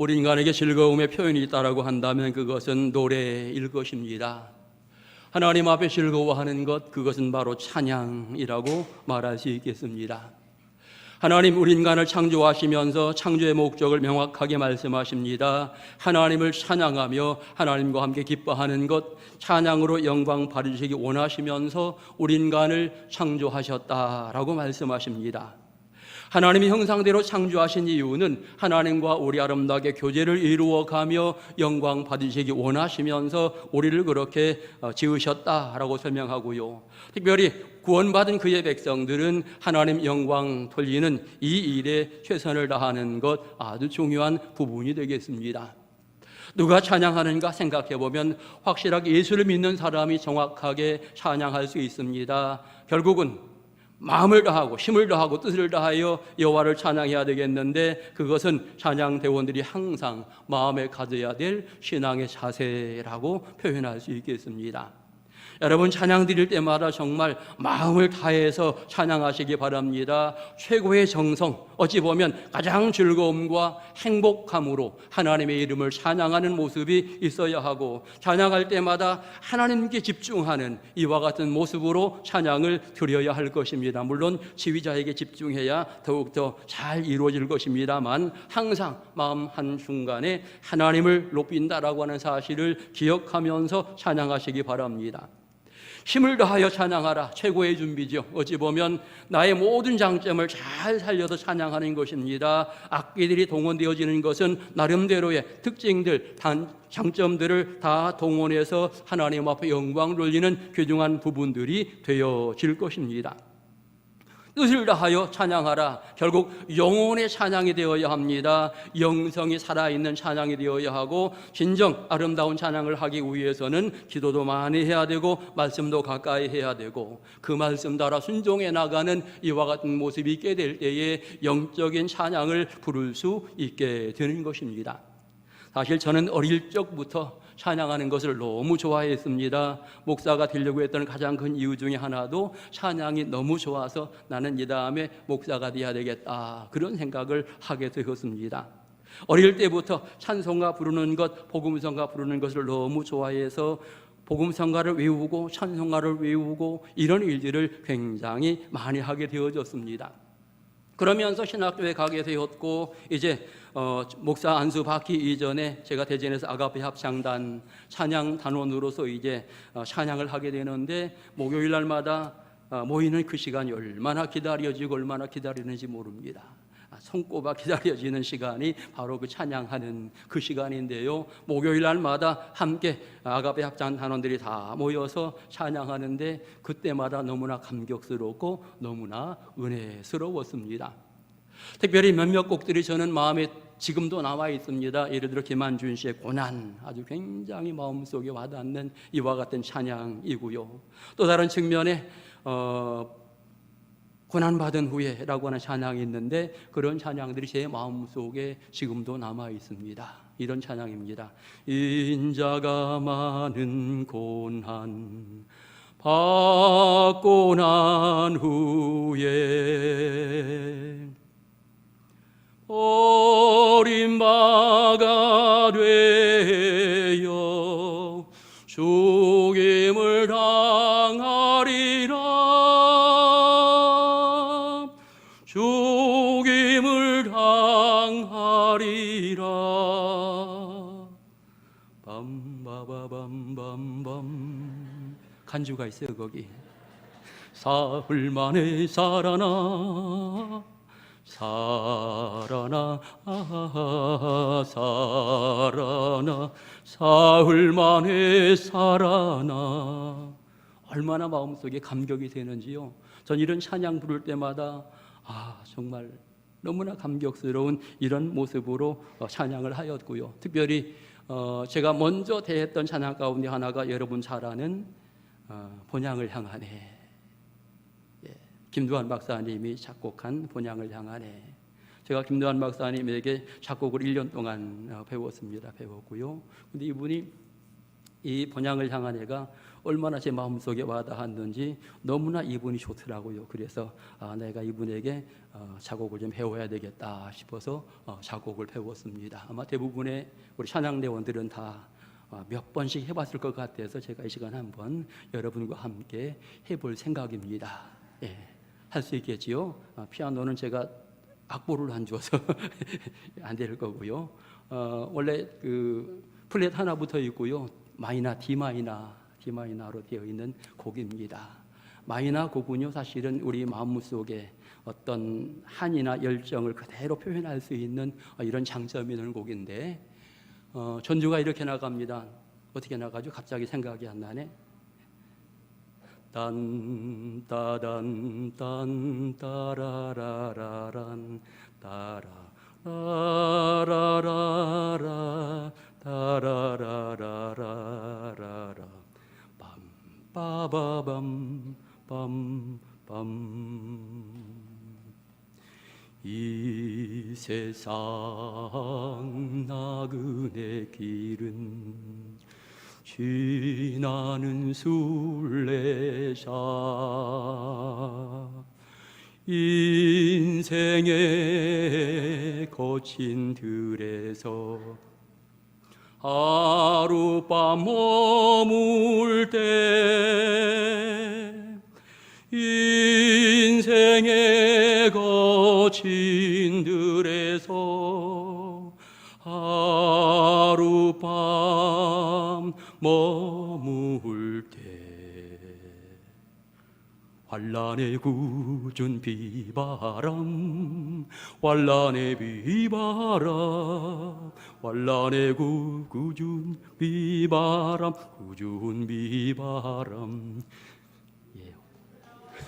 우리 인간에게 즐거움의 표현이 있다라고 한다면 그것은 노래일 것입니다. 하나님 앞에 즐거워하는 것 그것은 바로 찬양이라고 말할 수 있겠습니다. 하나님 우리 인간을 창조하시면서 창조의 목적을 명확하게 말씀하십니다. 하나님을 찬양하며 하나님과 함께 기뻐하는 것 찬양으로 영광 받으시기 원하시면서 우리 인간을 창조하셨다라고 말씀하십니다. 하나님이 형상대로 창조하신 이유는 하나님과 우리 아름답게 교제를 이루어 가며 영광 받으시기 원하시면서 우리를 그렇게 어, 지으셨다라고 설명하고요. 특별히 구원받은 그의 백성들은 하나님 영광 돌리는 이 일에 최선을 다하는 것 아주 중요한 부분이 되겠습니다. 누가 찬양하는가 생각해 보면 확실하게 예수를 믿는 사람이 정확하게 찬양할 수 있습니다. 결국은 마음을 다하고 힘을 다하고 뜻을 다하여 여호와를 찬양해야 되겠는데 그것은 찬양 대원들이 항상 마음에 가져야 될 신앙의 자세라고 표현할 수 있겠습니다. 여러분 찬양 드릴 때마다 정말 마음을 다해서 찬양하시기 바랍니다. 최고의 정성, 어찌 보면 가장 즐거움과 행복함으로 하나님의 이름을 찬양하는 모습이 있어야 하고 찬양할 때마다 하나님께 집중하는 이와 같은 모습으로 찬양을 드려야 할 것입니다. 물론 지휘자에게 집중해야 더욱더 잘 이루어질 것입니다만 항상 마음 한 순간에 하나님을 높인다라고 하는 사실을 기억하면서 찬양하시기 바랍니다. 힘을 다하여 찬양하라 최고의 준비죠. 어찌 보면 나의 모든 장점을 잘 살려서 찬양하는 것입니다. 악기들이 동원되어지는 것은 나름대로의 특징들, 단 장점들을 다 동원해서 하나님 앞에 영광 돌리는 귀중한 부분들이 되어질 것입니다. 뜻을 다하여 찬양하라. 결국 영혼의 찬양이 되어야 합니다. 영성이 살아있는 찬양이 되어야 하고 진정 아름다운 찬양을 하기 위해서는 기도도 많이 해야 되고 말씀도 가까이 해야 되고 그 말씀 따라 순종해 나가는 이와 같은 모습이 있게 될 때에 영적인 찬양을 부를 수 있게 되는 것입니다. 사실 저는 어릴 적부터 찬양하는 것을 너무 좋아했습니다. 목사가 되려고 했던 가장 큰 이유 중에 하나도 찬양이 너무 좋아서 나는 이 다음에 목사가 돼야 되겠다. 그런 생각을 하게 되었습니다. 어릴 때부터 찬송가 부르는 것, 복음성가 부르는 것을 너무 좋아해서 복음성가를 외우고 찬송가를 외우고 이런 일들을 굉장히 많이 하게 되어졌습니다. 그러면서 신학교에 가게 되었고 이제 어, 목사 안수 받기 이전에 제가 대전에서 아가페 합창단 찬양 단원으로서 이제 어, 찬양을 하게 되는데 목요일 날마다 어, 모이는 그 시간이 얼마나 기다려지고 얼마나 기다리는지 모릅니다. 아, 손꼽아 기다려지는 시간이 바로 그 찬양하는 그 시간인데요. 목요일 날마다 함께 아가페 합창 단원들이 다 모여서 찬양하는데 그때마다 너무나 감격스럽고 너무나 은혜스러웠습니다. 특별히 몇몇 곡들이 저는 마음에 지금도 남아 있습니다. 예를 들어 김한준 씨의 고난 아주 굉장히 마음속에 와닿는 이와 같은 찬양이고요. 또 다른 측면에 어, 고난 받은 후에라고 하는 찬양이 있는데 그런 찬양들이 제 마음속에 지금도 남아 있습니다. 이런 찬양입니다. 인자가 많은 고난 받고 난 후에 어린 바가 되어 죽임을 간주가 있어요 거기 사흘 만에 살아나 살아나 아, 살아나 사흘 만에 살아나 얼마나 마음속에 감격이 되는지요. 전 이런 찬양 부를 때마다 아 정말 너무나 감격스러운 이런 모습으로 어, 찬양을 하였고요. 특별히 어, 제가 먼저 대했던 찬양 가운데 하나가 여러분 잘 아는 어, 본향을 향하네. 김두한 박사님이 작곡한 본향을 향하네. 제가 김두한 박사님에게 작곡을 1년 동안 어, 배웠습니다. 배웠고요. 근데 이분이 이 본향을 향한 애가 얼마나 제 마음속에 와닿았는지 너무나 이분이 좋더라고요. 그래서 아, 내가 이분에게 어, 작곡을 좀 배워야 되겠다 싶어서 어, 작곡을 배웠습니다. 아마 대부분의 우리 찬양대원들은 다 어, 몇 번씩 해봤을 것 같아서 제가 이 시간 한번 여러분과 함께 해볼 생각입니다. 예, 할 수 있겠지요. 어, 피아노는 제가 악보를 안 줘서 안 될 거고요. 어, 원래 그 플랫 하나 붙어 있고요. 마이나 D 마이나 D 마이너로 되어 있는 곡입니다. 마이너 곡은요 사실은 우리 마음 속에 어떤 한이나 열정을 그대로 표현할 수 있는 어, 이런 장점이 있는 곡인데 어, 전주가 이렇게 나갑니다. 어떻게 나가죠? 갑자기 생각이 안 나네. 딴 따단 딴 따라라라란 따라 라라라라 따라라라라라 빰 빠바밤 빰빰 이 세상 나그네 길은 지나는 순례자. 인생의 거친 들에서 하룻밤 머물 때 인생의 거친 들에서 하룻밤 머물 때 환란의 굳은 비바람 환란의 비바람 환란의 구- 굳은 비바람 굳은 비바람 예.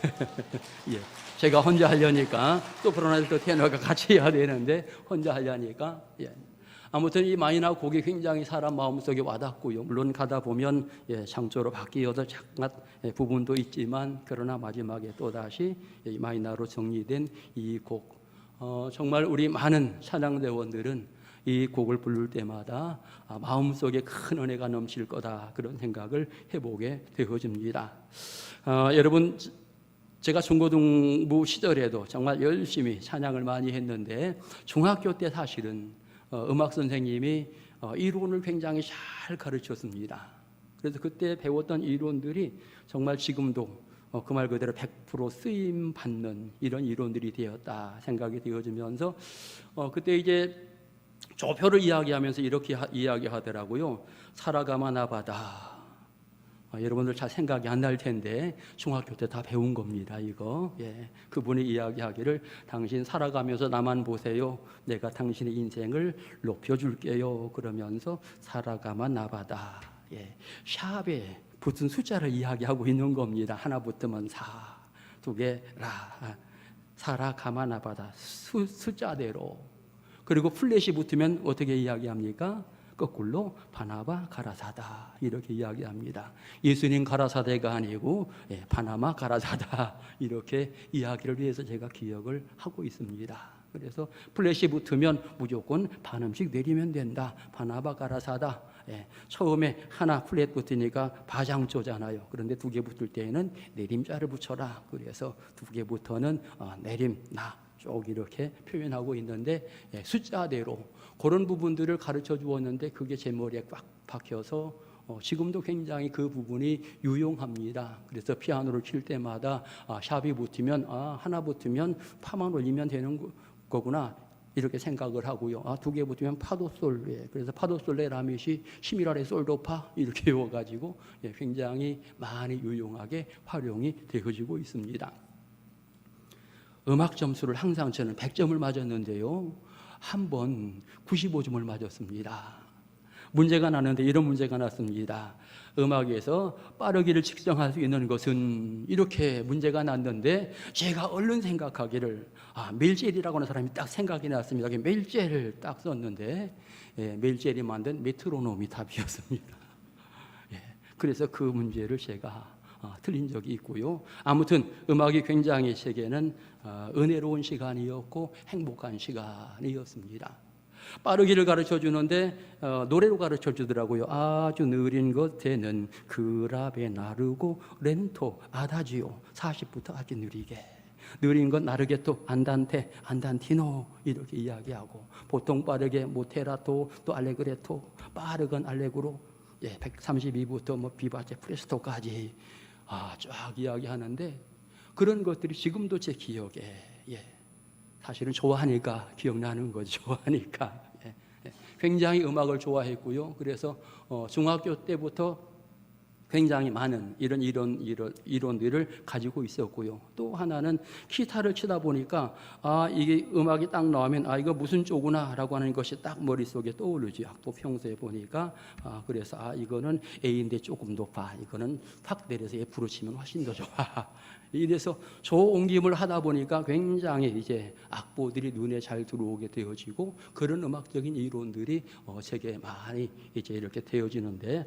예. 제가 혼자 하려니까 소프라노도 테너가 같이 해야 되는데 혼자 하려니까 예. 아무튼 이 마이너 곡이 굉장히 사람 마음속에 와닿고요. 물론 가다 보면 예, 창조로 바뀌어도 잠깐 예, 부분도 있지만 그러나 마지막에 또 다시 이 마이너로 정리된 이 곡. 어, 정말 우리 많은 찬양대원들은 이 곡을 부를 때마다 아, 마음속에 큰 은혜가 넘칠 거다 그런 생각을 해보게 되어집니다. 아, 여러분 제가 중고등부 시절에도 정말 열심히 찬양을 많이 했는데 중학교 때 사실은 어, 음악 선생님이 어, 이론을 굉장히 잘 가르쳤습니다. 그래서 그때 배웠던 이론들이 정말 지금도 어, 그말 그대로 100% 쓰임 받는 이런 이론들이 되었다 생각이 되어지면서 어, 그때 이제 조표를 이야기하면서 이렇게 하- 이야기하더라고요. 살아가만 하바다. 아, 여러분들 잘 생각이 안 날 텐데 중학교 때 다 배운 겁니다. 이거 예, 그분이 이야기하기를 당신 살아가면서 나만 보세요. 내가 당신의 인생을 높여줄게요. 그러면서 살아가만 나바다. 예, 샵에 붙은 숫자를 이야기하고 있는 겁니다. 하나 붙으면 사, 두 개 라, 살아가만 나바다. 수, 숫자대로. 그리고 플랫이 붙으면 어떻게 이야기합니까? 거꾸로 바나바 가라사다 이렇게 이야기합니다. 예수님 가라사대가 아니고 예, 바나마 가라사다 이렇게 이야기를 위해서 제가 기억을 하고 있습니다. 그래서 플래시 붙으면 무조건 반음씩 내리면 된다. 바나바 가라사다. 예, 처음에 하나 플랫 붙으니까 바장조잖아요. 그런데 두 개 붙을 때에는 내림자를 붙여라. 그래서 두 개부터는 어, 내림 나. 쭉 이렇게 표현하고 있는데 예, 숫자대로 그런 부분들을 가르쳐 주었는데 그게 제 머리에 꽉 박혀서 어, 지금도 굉장히 그 부분이 유용합니다. 그래서 피아노를 칠 때마다 아, 샵이 붙으면 아, 하나 붙으면 파만 올리면 되는 거- 거구나 이렇게 생각을 하고요. 아, 두 개 붙으면 파도솔, 예. 그래서 파도솔레 라밋이 시미라레 솔도파 이렇게 외워가지고 예, 굉장히 많이 유용하게 활용이 되어지고 있습니다. 음악 점수를 항상 저는 100점을 맞았는데요. 한 번 95점을 맞았습니다. 문제가 나는데 이런 문제가 났습니다. 음악에서 빠르기를 측정할 수 있는 것은 이렇게 문제가 났는데 제가 얼른 생각하기를 아 멜젤이라고 하는 사람이 딱 생각이 났습니다. 그 멜젤을 딱 썼는데 예, 멜젤이 만든 메트로놈이 답이었습니다. 예, 그래서 그 문제를 제가 아, 틀린 적이 있고요. 아무튼 음악이 굉장히 제게는 아, 은혜로운 시간이었고 행복한 시간이었습니다. 빠르기를 가르쳐 주는데 어, 노래로 가르쳐 주더라고요. 아주 느린 것에는 그라베 나르고 렌토 아다지오 40부터 아주 느리게 느린 건 나르게토 안단테 안단티노 이렇게 이야기하고 보통 빠르게 모테라토 또 알레그레토 빠르건 알레그로 예 132부터 뭐 비바체 프레스토까지 아 쫙 이야기하는데 그런 것들이 지금도 제 기억에 예 사실은 좋아하니까 기억나는 거죠. 좋아하니까. 예, 예. 굉장히 음악을 좋아했고요. 그래서 어, 중학교 때부터 굉장히 많은 이런 이론 이론 이론들을 가지고 있었고요. 또 하나는 기타를 치다 보니까 아 이게 음악이 딱 나오면 아 이거 무슨 쪼구나라고 하는 것이 딱 머릿속에 떠오르지. 또 평소에 보니까 아 그래서 아 이거는 A인데 조금 높아. 이거는 팍 내려서 F로 치면 훨씬 더 좋아. 이래서 조옮김을 하다 보니까 굉장히 이제 악보들이 눈에 잘 들어오게 되어지고 그런 음악적인 이론들이 어, 제게 많이 이제 이렇게 되어지는데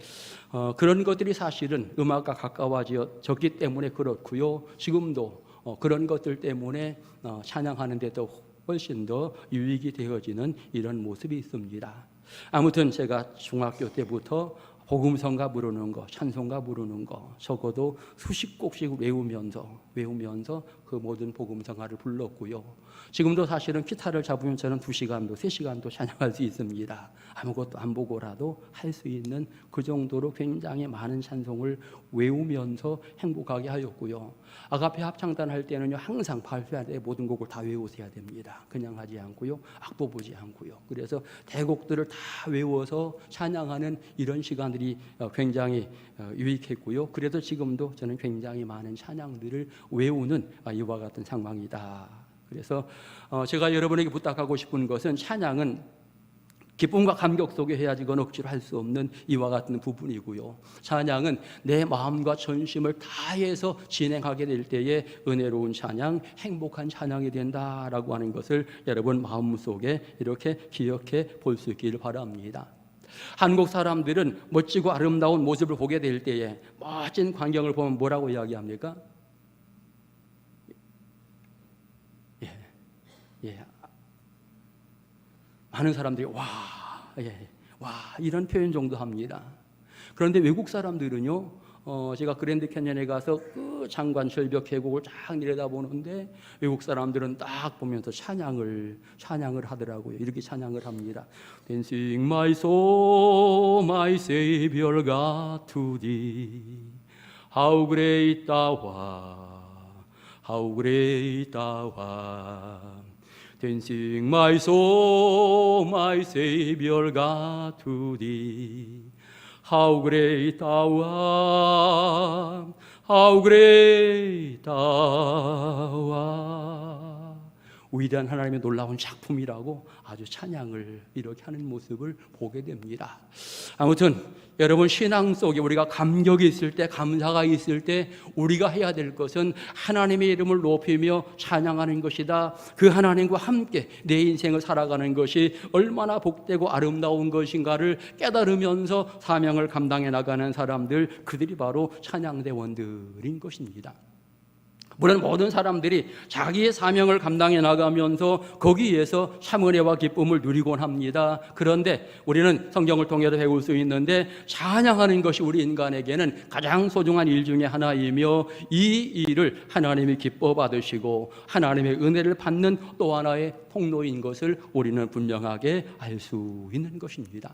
어, 그런 것들이 사실은 음악과 가까워졌기 때문에 그렇고요. 지금도 어, 그런 것들 때문에 어, 찬양하는 데도 훨씬 더 유익이 되어지는 이런 모습이 있습니다. 아무튼 제가 중학교 때부터 복음성가 부르는 거, 찬송가 부르는 거, 적어도 수십 곡씩 외우면서 외우면서 그 모든 복음성가를 불렀고요. 지금도 사실은 기타를 잡으면 저는 두 시간도 세 시간도 찬양할 수 있습니다. 아무것도 안 보고라도 할 수 있는 그 정도로 굉장히 많은 찬송을 외우면서 행복하게 하였고요. 아가페 합창단 할 때는요 항상 발표할 때 모든 곡을 다 외우셔야 됩니다. 그냥 하지 않고요, 악보 보지 않고요. 그래서 대곡들을 다 외워서 찬양하는 이런 시간 들이 어, 굉장히 어, 유익했고요. 그래서 지금도 저는 굉장히 많은 찬양들을 외우는 아, 이와 같은 상황이다. 그래서 어, 제가 여러분에게 부탁하고 싶은 것은 찬양은 기쁨과 감격 속에 해야지 그건 억지로 할 수 없는 이와 같은 부분이고요. 찬양은 내 마음과 전심을 다해서 진행하게 될 때에 은혜로운 찬양, 행복한 찬양이 된다라고 하는 것을 여러분 마음속에 이렇게 기억해 볼 수 있기를 바랍니다. 한국 사람들은 멋지고 아름다운 모습을 보게 될 때에 멋진 광경을 보면 뭐라고 이야기합니까? 예, 예. 많은 사람들이 와, 예, 와 이런 표현 정도 합니다. 그런데 외국 사람들은요, 어, 제가 그랜드 캐년에 가서 그 장관 절벽 계곡을 쫙 내려다 보는데 외국 사람들은 딱 보면서 찬양을 찬양을 하더라고요. 이렇게 찬양을 합니다. Dancing my soul, my Savior God to thee. How great thou art, how great thou art. Dancing my soul, my Savior God to thee. How great thou art, how great thou art. 위대한 하나님의 놀라운 작품이라고 아주 찬양을 이렇게 하는 모습을 보게 됩니다. 아무튼 여러분 신앙 속에 우리가 감격이 있을 때 감사가 있을 때 우리가 해야 될 것은 하나님의 이름을 높이며 찬양하는 것이다. 그 하나님과 함께 내 인생을 살아가는 것이 얼마나 복되고 아름다운 것인가를 깨달으면서 사명을 감당해 나가는 사람들 그들이 바로 찬양대원들인 것입니다. 물론 모든 사람들이 자기의 사명을 감당해 나가면서 거기에서 참은혜와 기쁨을 누리곤 합니다. 그런데 우리는 성경을 통해서 배울 수 있는데 찬양하는 것이 우리 인간에게는 가장 소중한 일 중에 하나이며 이 일을 하나님이 기뻐 받으시고 하나님의 은혜를 받는 또 하나의 통로인 것을 우리는 분명하게 알 수 있는 것입니다.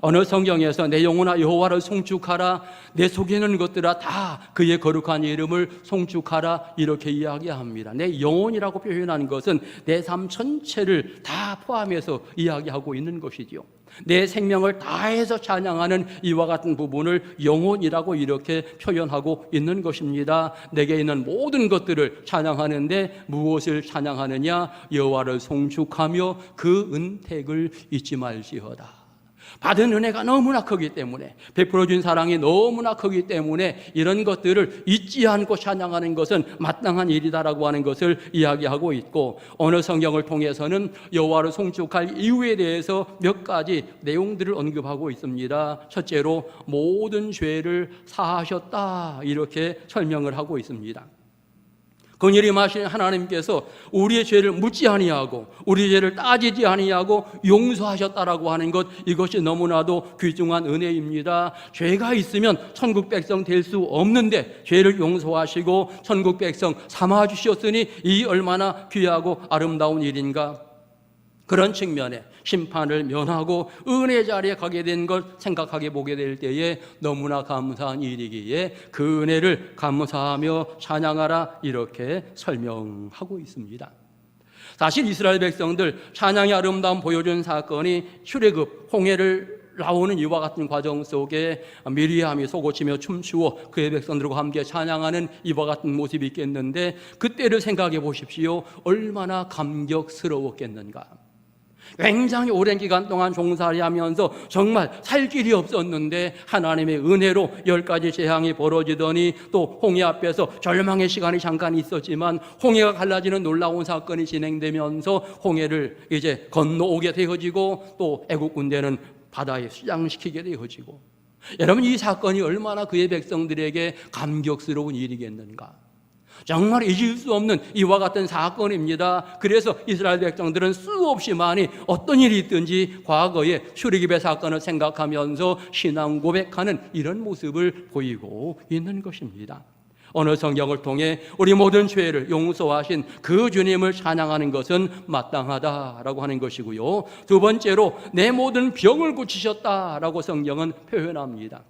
어느 성경에서 내 영혼아 여호와를 송축하라 내 속에 있는 것들아 다 그의 거룩한 이름을 송축하라 이렇게 이야기합니다. 내 영혼이라고 표현하는 것은 내 삶 전체를 다 포함해서 이야기하고 있는 것이지요. 내 생명을 다해서 찬양하는 이와 같은 부분을 영혼이라고 이렇게 표현하고 있는 것입니다. 내게 있는 모든 것들을 찬양하는데 무엇을 찬양하느냐? 여호와를 송축하며 그 은택을 잊지 말지어다. 받은 은혜가 너무나 크기 때문에 베풀어 준 사랑이 너무나 크기 때문에 이런 것들을 잊지 않고 찬양하는 것은 마땅한 일이다라고 하는 것을 이야기하고 있고 어느 성경을 통해서는 여호와를 송축할 이유에 대해서 몇 가지 내용들을 언급하고 있습니다. 첫째로 모든 죄를 사하셨다 이렇게 설명을 하고 있습니다. 긍휼히 마신 하나님께서 우리의 죄를 묻지 아니하고 우리 죄를 따지지 아니하고 용서하셨다라고 하는 것 이것이 너무나도 귀중한 은혜입니다. 죄가 있으면 천국 백성 될 수 없는데 죄를 용서하시고 천국 백성 삼아 주셨으니 이 얼마나 귀하고 아름다운 일인가? 그런 측면에 심판을 면하고 은혜 자리에 가게 된 걸 생각하게 보게 될 때에 너무나 감사한 일이기에 그 은혜를 감사하며 찬양하라 이렇게 설명하고 있습니다. 사실 이스라엘 백성들 찬양의 아름다움 보여준 사건이 출애굽 홍해를 나오는 이와 같은 과정 속에 미리암이 속고치며 춤추어 그의 백성들과 함께 찬양하는 이와 같은 모습이 있겠는데 그때를 생각해 보십시오. 얼마나 감격스러웠겠는가. 굉장히 오랜 기간 동안 종살이 하면서 정말 살 길이 없었는데 하나님의 은혜로 열 가지 재앙이 벌어지더니 또 홍해 앞에서 절망의 시간이 잠깐 있었지만 홍해가 갈라지는 놀라운 사건이 진행되면서 홍해를 이제 건너오게 되어지고 또 애국 군대는 바다에 수장시키게 되어지고. 여러분 이 사건이 얼마나 그의 백성들에게 감격스러운 일이겠는가 정말 잊을 수 없는 이와 같은 사건입니다. 그래서 이스라엘 백성들은 수없이 많이 어떤 일이 있든지 과거의 출애굽의 사건을 생각하면서 신앙 고백하는 이런 모습을 보이고 있는 것입니다. 오늘 성경을 통해 우리 모든 죄를 용서하신 그 주님을 찬양하는 것은 마땅하다라고 하는 것이고요. 두 번째로 내 모든 병을 고치셨다라고 성경은 표현합니다.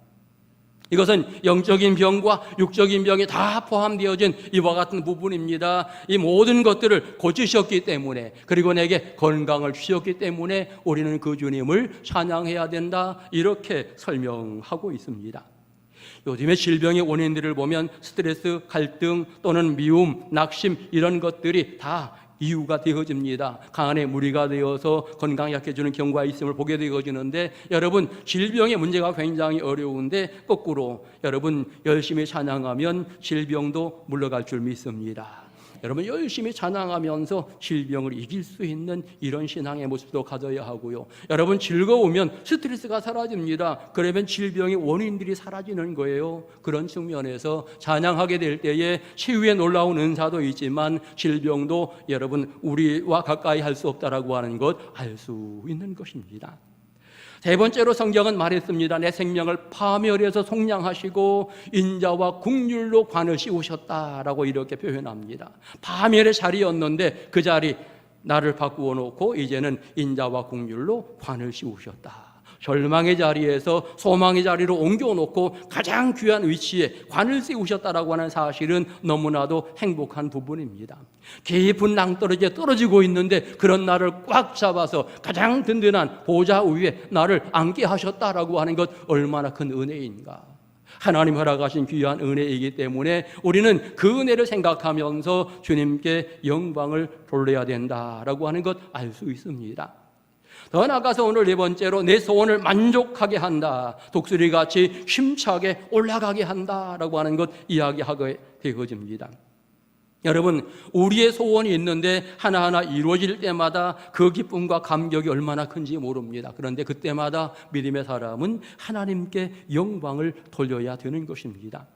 이것은 영적인 병과 육적인 병이 다 포함되어진 이와 같은 부분입니다. 이 모든 것들을 고치셨기 때문에 그리고 내게 건강을 주셨기 때문에 우리는 그 주님을 찬양해야 된다. 이렇게 설명하고 있습니다. 요즘의 질병의 원인들을 보면 스트레스, 갈등 또는 미움, 낙심 이런 것들이 다 이유가 되어집니다. 간에 무리가 되어서 건강 약해지는 경우가 있음을 보게 되어지는데 여러분 질병의 문제가 굉장히 어려운데 거꾸로 여러분 열심히 찬양하면 질병도 물러갈 줄 믿습니다. 여러분 열심히 찬양하면서 질병을 이길 수 있는 이런 신앙의 모습도 가져야 하고요. 여러분 즐거우면 스트레스가 사라집니다. 그러면 질병의 원인들이 사라지는 거예요. 그런 측면에서 찬양하게 될 때에 치유의 놀라운 은사도 있지만 질병도 여러분 우리와 가까이 할 수 없다라고 하는 것 알 수 있는 것입니다. 세 번째로 성경은 말했습니다. 내 생명을 파멸해서 속량하시고 인자와 국률로 관을 씌우셨다라고 이렇게 표현합니다. 파멸의 자리였는데 그 자리 나를 바꾸어 놓고 이제는 인자와 국률로 관을 씌우셨다. 절망의 자리에서 소망의 자리로 옮겨놓고 가장 귀한 위치에 관을 씌우셨다라고 하는 사실은 너무나도 행복한 부분입니다. 깊은 낭떠러지에 떨어지고 있는데 그런 나를 꽉 잡아서 가장 든든한 보좌 위에 나를 앉게 하셨다라고 하는 것 얼마나 큰 은혜인가. 하나님 허락하신 귀한 은혜이기 때문에 우리는 그 은혜를 생각하면서 주님께 영광을 돌려야 된다라고 하는 것 알 수 있습니다. 더 나아가서 오늘 네 번째로 내 소원을 만족하게 한다. 독수리 같이 힘차게 올라가게 한다 라고 하는 것 이야기하게 되어집니다. 여러분, 우리의 소원이 있는데 하나하나 이루어질 때마다 그 기쁨과 감격이 얼마나 큰지 모릅니다. 그런데 그때마다 믿음의 사람은 하나님께 영광을 돌려야 되는 것입니다.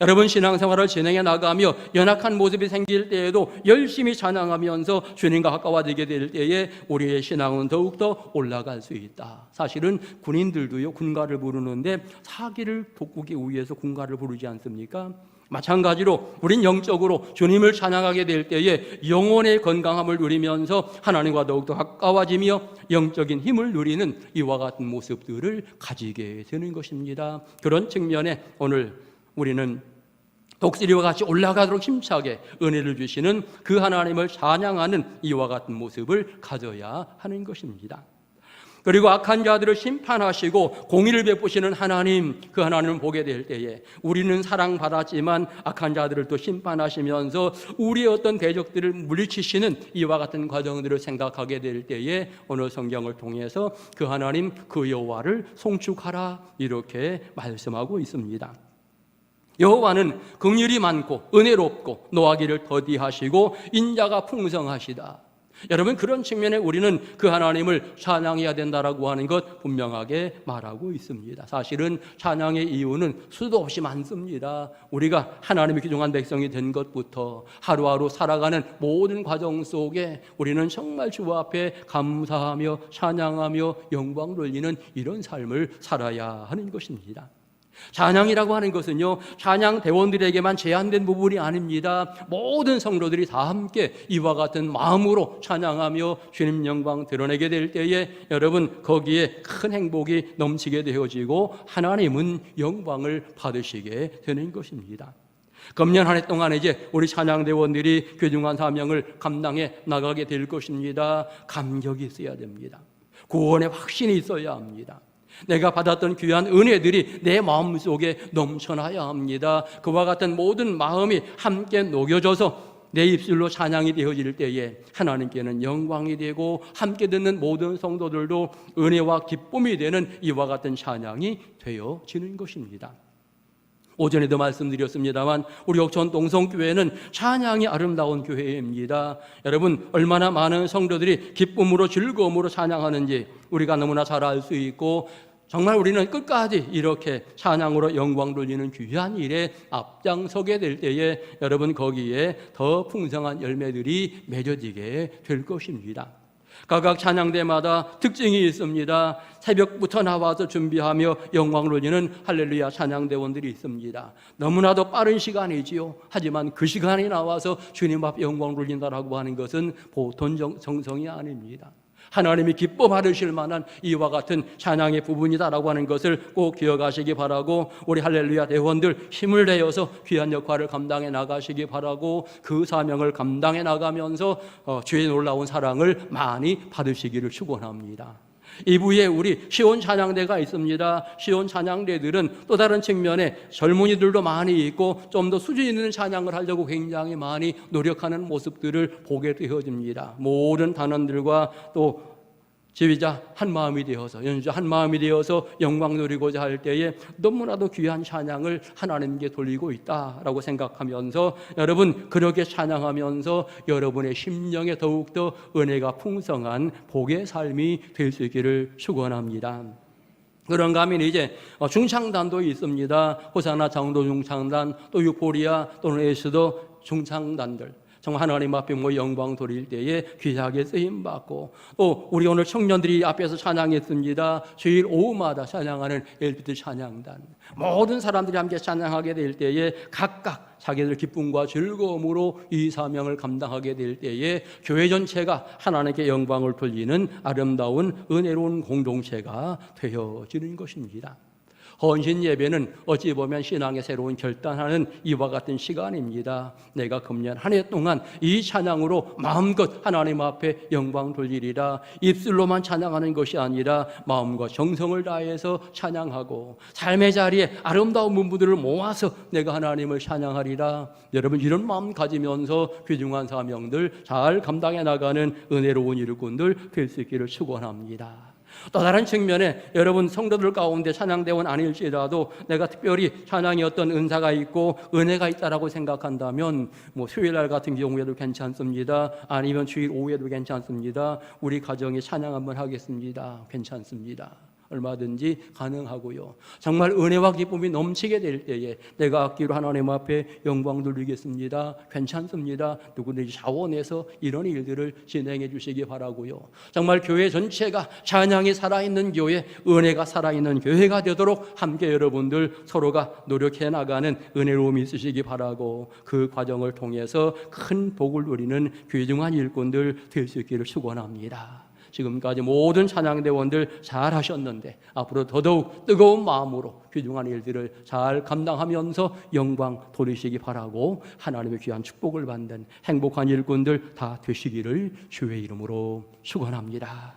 여러분 신앙생활을 진행해 나가며 연약한 모습이 생길 때에도 열심히 찬양하면서 주님과 가까워지게 될 때에 우리의 신앙은 더욱더 올라갈 수 있다. 사실은 군인들도요 군가를 부르는데 사기를 돋구기 위해서 군가를 부르지 않습니까? 마찬가지로 우린 영적으로 주님을 찬양하게 될 때에 영혼의 건강함을 누리면서 하나님과 더욱더 가까워지며 영적인 힘을 누리는 이와 같은 모습들을 가지게 되는 것입니다. 그런 측면에 오늘 우리는 독수리와 같이 올라가도록 힘차게 은혜를 주시는 그 하나님을 찬양하는 이와 같은 모습을 가져야 하는 것입니다. 그리고 악한 자들을 심판하시고 공의를 베푸시는 하나님, 그 하나님을 보게 될 때에 우리는 사랑받았지만 악한 자들을 또 심판하시면서 우리의 어떤 대적들을 물리치시는 이와 같은 과정들을 생각하게 될 때에 오늘 성경을 통해서 그 하나님, 그 여호와를 송축하라 이렇게 말씀하고 있습니다. 여호와는 긍휼이 많고 은혜롭고 노하기를 더디하시고 인자가 풍성하시다. 여러분 그런 측면에 우리는 그 하나님을 찬양해야 된다라고 하는 것 분명하게 말하고 있습니다. 사실은 찬양의 이유는 수도 없이 많습니다. 우리가 하나님의 귀중한 백성이 된 것부터 하루하루 살아가는 모든 과정 속에 우리는 정말 주 앞에 감사하며 찬양하며 영광 돌리는 이런 삶을 살아야 하는 것입니다. 찬양이라고 하는 것은요, 찬양 대원들에게만 제한된 부분이 아닙니다. 모든 성도들이 다 함께 이와 같은 마음으로 찬양하며 주님 영광 드러내게 될 때에 여러분 거기에 큰 행복이 넘치게 되어지고 하나님은 영광을 받으시게 되는 것입니다. 금년 한 해 동안 이제 우리 찬양대원들이 귀중한 사명을 감당해 나가게 될 것입니다. 감격이 있어야 됩니다. 구원의 확신이 있어야 합니다. 내가 받았던 귀한 은혜들이 내 마음 속에 넘쳐나야 합니다. 그와 같은 모든 마음이 함께 녹여져서 내 입술로 찬양이 되어질 때에 하나님께는 영광이 되고 함께 듣는 모든 성도들도 은혜와 기쁨이 되는 이와 같은 찬양이 되어지는 것입니다. 오전에도 말씀드렸습니다만 우리 옥천 동성교회는 찬양이 아름다운 교회입니다. 여러분 얼마나 많은 성도들이 기쁨으로 즐거움으로 찬양하는지 우리가 너무나 잘 알 수 있고 정말 우리는 끝까지 이렇게 찬양으로 영광 돌리는 귀한 일에 앞장서게 될 때에 여러분 거기에 더 풍성한 열매들이 맺어지게 될 것입니다. 각각 찬양대마다 특징이 있습니다. 새벽부터 나와서 준비하며 영광을 올리는 할렐루야 찬양대원들이 있습니다. 너무나도 빠른 시간이지요. 하지만 그 시간에 나와서 주님 앞 영광을 올린다라고 하는 것은 보통 정- 정성이 아닙니다. 하나님이 기뻐 받으실 만한 이와 같은 찬양의 부분이다라고 하는 것을 꼭 기억하시기 바라고 우리 할렐루야 대원들 힘을 내어서 귀한 역할을 감당해 나가시기 바라고 그 사명을 감당해 나가면서 어, 주의 놀라운 사랑을 많이 받으시기를 축원합니다. 이부에 우리 시온 찬양대가 있습니다. 시온 찬양대들은 또 다른 측면에 젊은이들도 많이 있고 좀 더 수준 있는 찬양을 하려고 굉장히 많이 노력하는 모습들을 보게 되어집니다. 모든 단원들과 또 지휘자 한 마음이 되어서 연주자 한 마음이 되어서 영광 누리고자 할 때에 너무나도 귀한 찬양을 하나님께 돌리고 있다라고 생각하면서 여러분 그렇게 찬양하면서 여러분의 심령에 더욱더 은혜가 풍성한 복의 삶이 될 수 있기를 축원합니다. 그런가 하면 이제 어, 중창단도 있습니다. 호사나 장도 중창단, 또 유포리아 또는 에스도 중창단들. 정말 하나님 앞에 뭐 영광 돌릴 때에 귀하게 쓰임 받고 또 우리 오늘 청년들이 앞에서 찬양했습니다. 주일 오후마다 찬양하는 엘피트 찬양단 모든 사람들이 함께 찬양하게 될 때에 각각 자기들 기쁨과 즐거움으로 이 사명을 감당하게 될 때에 교회 전체가 하나님께 영광을 돌리는 아름다운 은혜로운 공동체가 되어지는 것입니다. 헌신 예배는 어찌 보면 신앙의 새로운 결단하는 이와 같은 시간입니다. 내가 금년 한 해 동안 이 찬양으로 마음껏 하나님 앞에 영광 돌리리라. 입술로만 찬양하는 것이 아니라 마음과 정성을 다해서 찬양하고 삶의 자리에 아름다운 문부들을 모아서 내가 하나님을 찬양하리라. 여러분 이런 마음 가지면서 귀중한 사명들 잘 감당해 나가는 은혜로운 일꾼들 될 수 있기를 축원합니다. 또 다른 측면에 여러분 성도들 가운데 찬양대원 아닐지라도 내가 특별히 찬양이 어떤 은사가 있고 은혜가 있다라고 생각한다면 뭐 수요일 날 같은 경우에도 괜찮습니다. 아니면 주일 오후에도 괜찮습니다. 우리 가정에 찬양 한번 하겠습니다. 괜찮습니다. 얼마든지 가능하고요. 정말 은혜와 기쁨이 넘치게 될 때에 내가 악기로 하나님 앞에 영광 돌리겠습니다. 괜찮습니다. 누구든지 자원해서 이런 일들을 진행해 주시기 바라고요. 정말 교회 전체가 찬양이 살아있는 교회, 은혜가 살아있는 교회가 되도록 함께 여러분들 서로가 노력해 나가는 은혜로움이 있으시기 바라고 그 과정을 통해서 큰 복을 누리는 귀중한 일꾼들 될 수 있기를 축원합니다. 지금까지 모든 찬양대원들 잘 하셨는데 앞으로 더더욱 뜨거운 마음으로 귀중한 일들을 잘 감당하면서 영광 돌리시기 바라고 하나님의 귀한 축복을 받는 행복한 일꾼들 다 되시기를 주의 이름으로 축원합니다.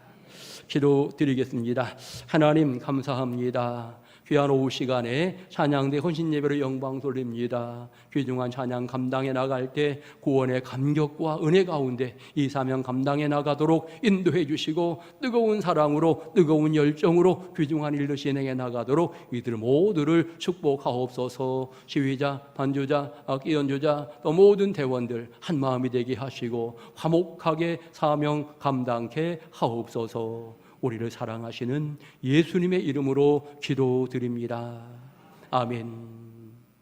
기도 드리겠습니다. 하나님 감사합니다. 귀한 오후 시간에 찬양대 헌신 예배로 영광 돌립니다. 귀중한 찬양 감당해 나갈 때 구원의 감격과 은혜 가운데 이 사명 감당해 나가도록 인도해 주시고 뜨거운 사랑으로 뜨거운 열정으로 귀중한 일을 진행해 나가도록 이들 모두를 축복하옵소서. 시위자, 반주자, 악기 연주자 또 모든 대원들 한 마음이 되게 하시고 화목하게 사명 감당케 하옵소서. 우리를 사랑하시는 예수님의 이름으로 기도드립니다. 아멘.